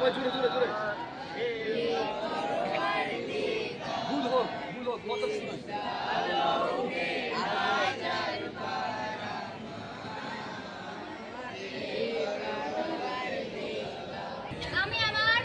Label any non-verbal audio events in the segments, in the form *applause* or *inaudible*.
সবাই জোরে জোরে জোরে ভুল হোক ভুল হোক কত আমি আমার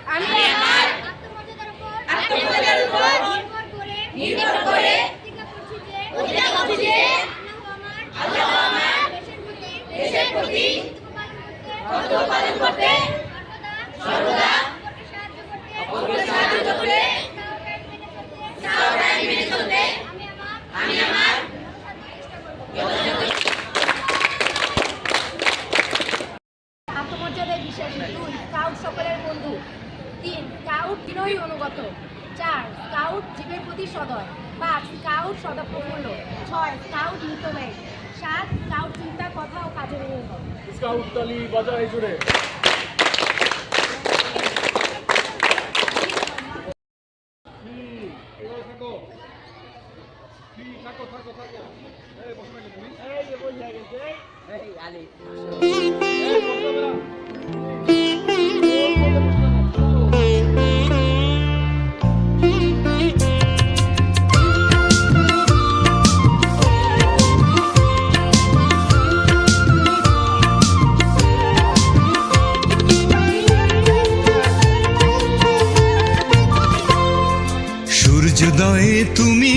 বিশ্বাসী দুই স্কাউট সকলের বন্ধু। তিন স্কাউট বিনয়ী অনুগত। চার স্কাউট জীবের প্রতি সদয়। পাঁচ স্কাউট সদা প্রফুল্ল ছয় স্কাউট মিতব্যয় সাত স্কাউট চিন্তা কথা ও কাজের স্কাউট তালি বাজায় জোরে। থাকো থাকো থাকো। এই বসো তুমি। এই বসে গেছে। এই আলি। *laughs* সূর্যোদয়ে তুমি